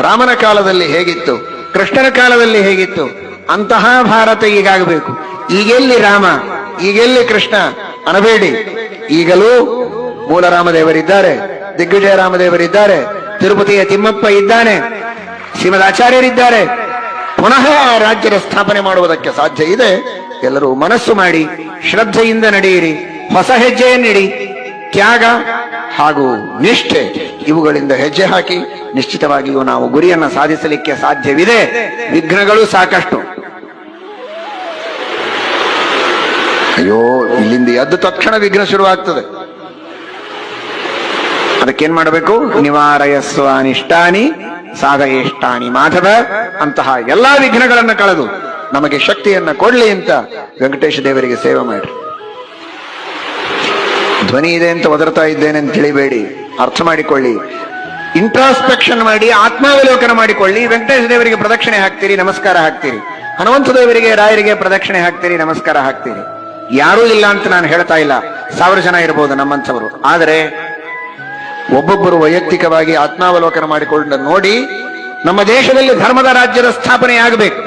ರಾಮನ ಕಾಲದಲ್ಲಿ ಹೇಗಿತ್ತು? ಕೃಷ್ಣನ ಕಾಲದಲ್ಲಿ ಹೇಗಿತ್ತು? ಅಂತಹ ಭಾರತ ಈಗಾಗಬೇಕು. ಈಗೆಲ್ಲಿ ರಾಮ? ಈಗೆಲ್ಲಿ ಕೃಷ್ಣ? ಅನಬೇಡಿ ಈಗಲೂ ಮೂಲ ರಾಮದೇವರಿದ್ದಾರೆ. ದಿಗ್ವಿಜಯ ರಾಮದೇವರಿದ್ದಾರೆ. ತಿರುಪತಿಯ ತಿಮ್ಮಪ್ಪ ಇದ್ದಾನೆ. ಶ್ರೀಮದ್ ಆಚಾರ್ಯರಿದ್ದಾರೆ ಪುನಃ ಆ ರಾಜ್ಯದ ಸ್ಥಾಪನೆ ಮಾಡುವುದಕ್ಕೆ ಸಾಧ್ಯ ಇದೆ. ಎಲ್ಲರೂ ಮನಸ್ಸು ಮಾಡಿ, ಶ್ರದ್ಧೆಯಿಂದ ನಡೆಯಿರಿ. ಹೊಸ ಹೆಜ್ಜೆಯನ್ನಿಡಿ. ತ್ಯಾಗ ಹಾಗೂ ನಿಷ್ಠೆ ಇವುಗಳಿಂದ ಹೆಜ್ಜೆ ಹಾಕಿ ನಿಶ್ಚಿತವಾಗಿಯೂ ನಾವು ಗುರಿಯನ್ನ ಸಾಧಿಸಲಿಕ್ಕೆ ಸಾಧ್ಯವಿದೆ. ವಿಘ್ನಗಳು ಸಾಕಷ್ಟು. ಅಯ್ಯೋ, ಇಲ್ಲಿಂದ ಎದ್ದು ತಕ್ಷಣ ವಿಘ್ನ ಶುರುವಾಗ್ತದೆ. ಅದಕ್ಕೇನ್ ಮಾಡಬೇಕು? ನಿವಾರಯಸ್ವ ಅನಿಷ್ಟಾನಿ ಸಾಧಯೇಷ್ಟಾನಿ ಮಾಧವ ಅಂತಹ ಎಲ್ಲಾ ವಿಘ್ನಗಳನ್ನು ಕಳೆದು ನಮಗೆ ಶಕ್ತಿಯನ್ನ ಕೊಡ್ಲಿ ಅಂತ ವೆಂಕಟೇಶ ದೇವರಿಗೆ ಸೇವೆ ಮಾಡ್ರಿ. ಧ್ವನಿ ಇದೆ ಅಂತ ಒದರ್ತಾ ಇದ್ದೇನೆ ಅಂತ ತಿಳಿಬೇಡಿ. ಅರ್ಥ ಮಾಡಿಕೊಳ್ಳಿ. ಇಂಟ್ರಾಸ್ಪೆಕ್ಷನ್ ಮಾಡಿ, ಆತ್ಮಾವಲೋಕನ ಮಾಡಿಕೊಳ್ಳಿ. ವೆಂಕಟೇಶ ದೇವರಿಗೆ ಪ್ರದಕ್ಷಿಣೆ ಹಾಕ್ತೀರಿ, ನಮಸ್ಕಾರ ಹಾಕ್ತೀರಿ. ಹನುಮಂತ ದೇವರಿಗೆ, ರಾಯರಿಗೆ ಪ್ರದಕ್ಷಿಣೆ ಹಾಕ್ತೀರಿ, ನಮಸ್ಕಾರ ಹಾಕ್ತೀರಿ. ಯಾರೂ ಇಲ್ಲ ಅಂತ ನಾನು ಹೇಳ್ತಾ ಇಲ್ಲ. ಸಾವಿರ ಜನ ಇರಬಹುದು ನಮ್ಮಂಥವರು. ಆದರೆ ಒಬ್ಬೊಬ್ಬರು ವೈಯಕ್ತಿಕವಾಗಿ ಆತ್ಮಾವಲೋಕನ ಮಾಡಿಕೊಂಡು ನೋಡಿ ನಮ್ಮ ದೇಶದಲ್ಲಿ ಧರ್ಮದ ರಾಜ್ಯದ ಸ್ಥಾಪನೆ ಆಗಬೇಕು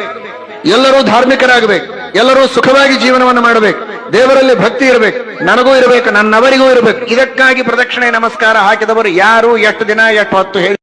ಎಲ್ಲರೂ ಧಾರ್ಮಿಕರಾಗಬೇಕು. ಎಲ್ಲರೂ ಸುಖವಾಗಿ ಜೀವನವನ್ನು ಮಾಡಬೇಕು. ದೇವರಲ್ಲಿ ಭಕ್ತಿ ಇರಬೇಕು, ನನಗೂ ಇರಬೇಕು, ನನ್ನವರಿಗೂ ಇರಬೇಕು. ಇದಕ್ಕಾಗಿ ಪ್ರದಕ್ಷಿಣೆ ನಮಸ್ಕಾರ ಹಾಕಿದವರು ಯಾರು? ಎಷ್ಟು ದಿನ, ಎಷ್ಟು ಹೊತ್ತು ಹೇಳಿ.